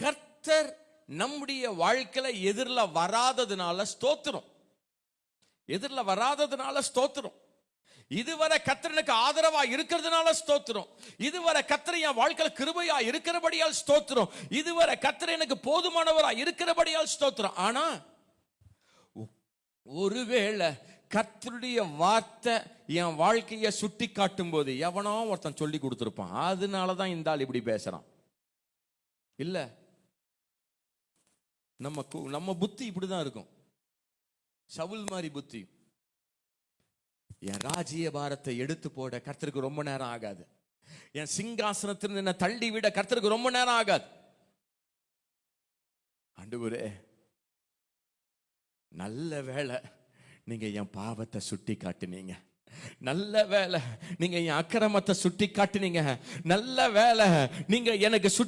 கர்த்தர் நம்முடைய வாழ்க்கையில எதிரில் வராததுனால ஸ்தோத்திரம். எதிரில் வராததுனால ஸ்தோத்திரம். இதுவரை கத்திரனுக்கு ஆதரவா இருக்கிறதுனால ஸ்தோத்திரம். இதுவரை கத்திர என் வாழ்க்கையில கிருபையா இருக்கிறபடியால் ஸ்தோத்திரம். இதுவரை கத்திர எனக்கு போதுமானவரா இருக்கிறபடியால் ஸ்தோத்திரம். ஆனா ஒருவேளை கர்த்தருடைய வார்த்தை என் வாழ்க்கையை சுட்டி காட்டும் போது எவனோ ஒருத்தன் சொல்லி கொடுத்துருப்பான். அதனால தான் இந்த ஆள் இப்படி பேசுறான். இல்லை நம்ம கு- நம்ம புத்தி இப்படிதான் இருக்கும். சவுல் மாதிரி புத்தி. என் ராஜ்ய பாரத்தை எடுத்து போட கர்த்தருக்கு ரொம்ப நேரம் ஆகாது. என் சிங்காசனத்திலிருந்து என்னை தள்ளி விட கர்த்தருக்கு ரொம்ப நேரம் ஆகாது. ஆண்டவரே நல்ல வேலை நீங்க என் பாவத்தை சுட்டி காட்டுனீங்க. நல்ல வேலை நீங்க என் அக்கிரமத்தை சுட்டி காட்டுனீங்க. நல்ல வேலை நீங்க எனக்கு சுட்டி